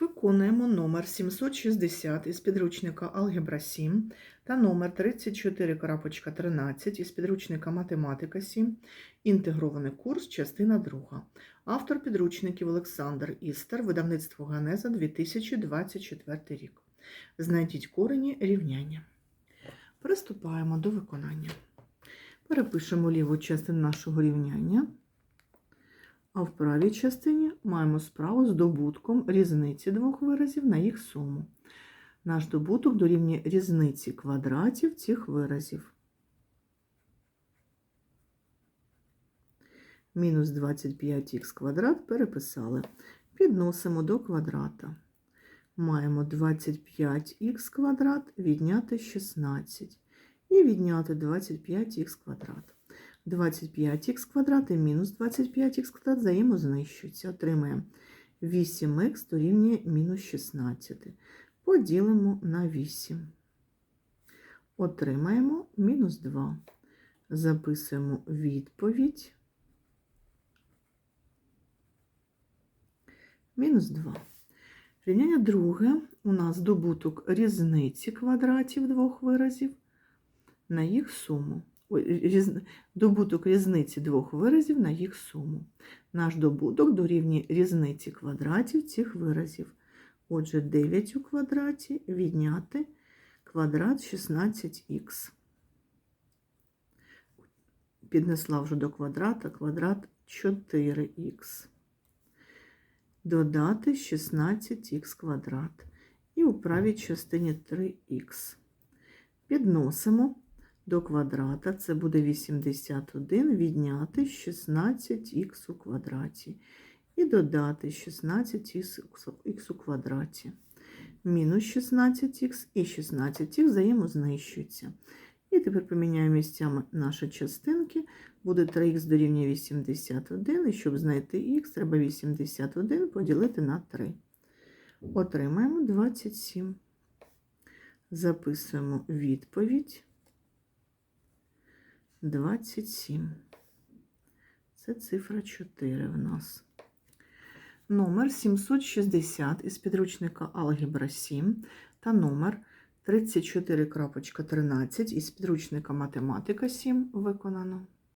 Виконуємо номер 760 із підручника Алгебра 7 та номер 34.13 із підручника Математика 7, інтегрований курс, частина 2. Автор підручників Олександр Істер, видавництво Ганеза 2024 рік. Знайдіть корені рівняння. Приступаємо до виконання. Перепишемо ліву частину нашого рівняння. А в правій частині маємо справу з добутком різниці двох виразів на їх суму. Наш добуток дорівнює різниці квадратів цих виразів. Мінус 25х квадрат переписали. Підносимо до квадрата. Маємо 25х квадрат відняти 16 і відняти 25х квадрат. 25х квадрат і мінус 25х квадрат взаємознищуються. Отримаємо 8х дорівнює мінус 16. Поділимо на 8. Отримаємо мінус 2. Записуємо відповідь. Мінус 2. Рівняння друге. У нас добуток різниці квадратів двох виразів на їх суму. Різ... Добуток різниці двох виразів на їх суму. Наш добуток дорівнює різниці квадратів цих виразів. Отже, 9 у квадраті відняти квадрат 16х. Піднесла вже до квадрата квадрат 4х. Додати 16х квадрат. І у правій частині 3х. Підносимо до квадрата, це буде 81, відняти 16х у квадраті. І додати 16х у квадраті. Мінус 16х і 16х взаємознищуються. І тепер поміняємо місцями наші частинки. Буде 3х дорівнює 81, і щоб знайти х, треба 81 поділити на 3. Отримаємо 27. Записуємо відповідь. 27. Це цифра 4 в нас. Номер 760 із підручника Алгебра 7 та номер 34.13 із підручника Математика 7 виконано.